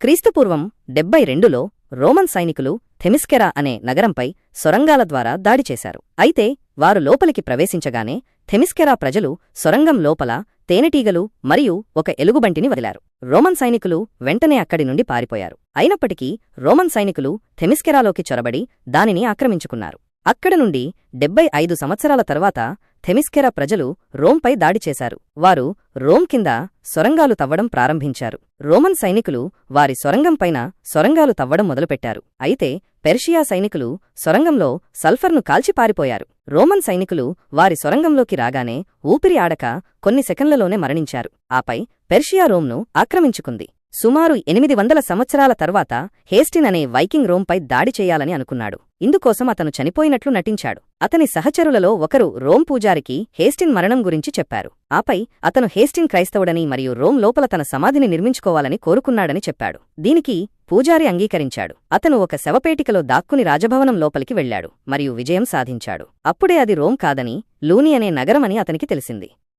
క్రీస్తుపూర్వం డెబ్బై రెండులో రోమన్ సైనికులు థెమిస్కెరా అనే నగరంపై సొరంగాల ద్వారా దాడి చేశారు. అయితే వారు లోపలికి ప్రవేశించగానే థెమిస్కెరా ప్రజలు సొరంగం లోపల తేనెటీగలు మరియు ఒక ఎలుగుబంటిని వదిలారు. రోమన్ సైనికులు వెంటనే అక్కడి నుండి పారిపోయారు. అయినప్పటికీ రోమన్ సైనికులు థెమిస్కెరాలోకి చొరబడి దానిని ఆక్రమించుకున్నారు. అక్కడ నుండి డెబ్బై ఐదు సంవత్సరాల తర్వాత థెమిస్కెరా ప్రజలు రోంపై దాడి చేశారు. వారు రోమ్ కింద సొరంగాలు తవ్వడం ప్రారంభించారు. రోమన్ సైనికులు వారి సొరంగంపైన సొరంగాలు తవ్వడం మొదలుపెట్టారు. అయితే పెర్షియా సైనికులు సొరంగంలో సల్ఫర్ను కాల్చిపారిపోయారు రోమన్ సైనికులు వారి సొరంగంలోకి రాగానే ఊపిరి ఆడక కొన్ని సెకన్లలోనే మరణించారు. ఆపై పెర్షియా రోమ్ను ఆక్రమించుకుంది. సుమారు ఎనిమిది వందల సంవత్సరాల తర్వాత హేస్టిన్ అనే వైకింగ్ రోంపై దాడి చేయాలని అనుకున్నాడు. ఇందుకోసం అతను చనిపోయినట్లు నటించాడు. అతని సహచరులలో ఒకరు రోమ్ పూజారికి హేస్టిన్ మరణం గురించి చెప్పారు. ఆపై అతను హేస్టిన్ క్రైస్తవుడని మరియు రోమ్ లోపల తన సమాధిని నిర్మించుకోవాలని కోరుకున్నాడని చెప్పాడు. దీనికి పూజారి అంగీకరించాడు. అతను ఒక శవపేటికలో దాక్కుని రాజభవనం లోపలికి వెళ్ళాడు మరియు విజయం సాధించాడు. అప్పుడే అది రోమ్ కాదని లూని అనే నగరమని అతనికి తెలిసింది.